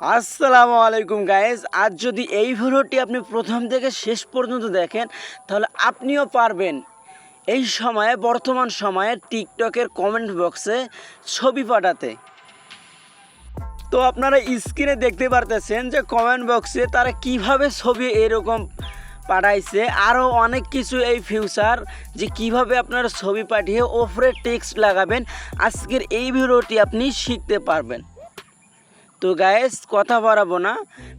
আসসালামু আলাইকুম গাইজ আজ যদি এই ভিডিওটি আপনি প্রথম থেকে শেষ পর্যন্ত দেখেন, তাহলে আপনিও পারবেন। এই সময়ে, বর্তমান সময়ে টিকটকের কমেন্ট বক্সে ছবি পাঠাতে। তো আপনারা স্ক্রিনে দেখতে পারতেছেন যে কমেন্ট বক্সে তারা কীভাবে ছবি এরকম পাঠাইছে। আরও অনেক কিছু এই ফিউচার যে কীভাবে আপনারা ছবি পাঠিয়ে ওপরে টেক্সট লাগাবেন। আজকের এই ভিডিওটি আপনি শিখতে পারবেন। তো গায়েস কথা বাড়াবো না।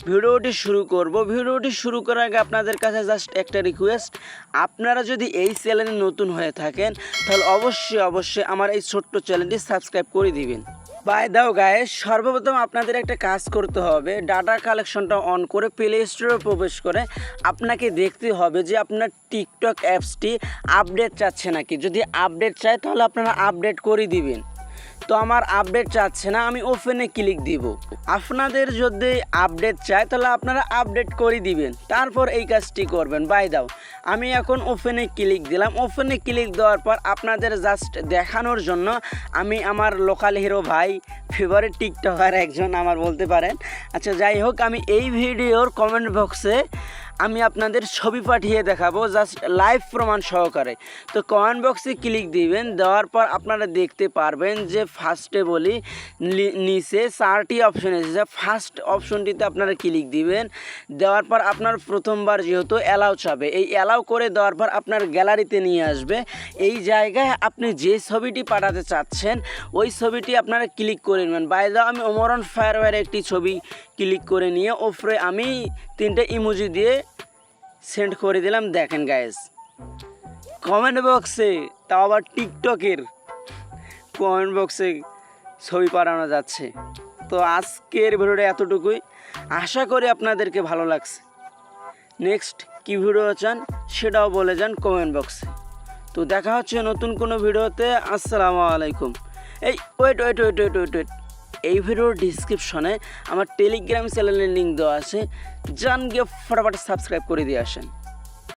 ভিডিওটি শুরু করব। ভিডিওটি শুরু করার আগে আপনাদের কাছে জাস্ট একটা রিকোয়েস্ট আপনারা যদি এই চ্যানেলে নতুন হয়ে থাকেন, তাহলে অবশ্যই অবশ্যই আমার এই ছোট্ট চ্যানেলটি সাবস্ক্রাইব করে দিবেন। বাই দাও গায়ে সর্বপ্রথম আপনাদের একটা কাজ করতে হবে। ডাটা কালেকশনটা অন করে প্লে স্টোরে প্রবেশ করে আপনাকে দেখতে হবে যে আপনার টিকটক অ্যাপসটি আপডেট চাচ্ছে নাকি। যদি আপডেট চায়, তাহলে আপনারা আপডেট করে দিবেন। তো আমার আপডেট চাচ্ছে না, আমি ওপেনে ক্লিক দিব। আপনাদের যদি আপডেট চাই তাহলে আপনারা আপডেট করে দিবেন। তারপর এই কাজটি করবেন। বাই দাও, আমি এখন ওপেনে ক্লিক দিলাম। ওপেনে ক্লিক দেওয়ার পর আপনাদের জাস্ট দেখানোর জন্য আমি আমার লোকাল হিরো ভাই ফেভারিট টিকটকার একজন আমার বলতে পারেন। আচ্ছা যাই হোক, আমি এই ভিডিওর কমেন্ট বক্সে আমি আপনাদের ছবি পাঠিয়ে দেখাবো জাস্ট লাইভ প্রমাণ সহকারে। তো কমেন্ট বক্সে ক্লিক দিবেন, দেওয়ার পর আপনারা দেখতে পারবেন যে ফার্স্টে বলি নিচে চারটি অপশন এসেছে। ফার্স্ট অপশনটিতে আপনারা ক্লিক দিবেন, দেওয়ার পর আপনার প্রথমবার যেহেতু অ্যালাউ চাবে, এই অ্যালাউ করে দেওয়ার পর আপনার গ্যালারিতে নিয়ে আসবে। এই জায়গায় আপনি যে ছবিটি পাঠাতে চাচ্ছেন, ওই ছবিটি আপনারা ক্লিক করে নেবেন। বাইরে আমি ওমরন ফায়ারওয়ার একটি ছবি ক্লিক করে নিয়ে, ওপরে আমি তিনটে ইমোজি দিয়ে সেন্ড করে দিলাম, দেখেন গায়েস কমেন্ট বক্সে তাও আবার টিকটকের কমেন্ট বক্সে ছবি পাঠানো যাচ্ছে। তো আজকের ভিডিওটা এতটুকুই। আশা করি আপনাদেরকে ভালো লাগছে। নেক্সট কী ভিডিও চান, সেটাও বলে যান কমেন্ট বক্সে তো দেখা হচ্ছে নতুন কোনো ভিডিওতে। আসসালামু আলাইকুম। এই wait wait wait wait wait wait এই ভিডিওর ডিসক্রিপশনে আমার টেলিগ্রাম চ্যানেলের লিঙ্ক দেওয়া আছে। যান গিয়ে ফটাফট সাবস্ক্রাইব করে দিয়ে আসেন।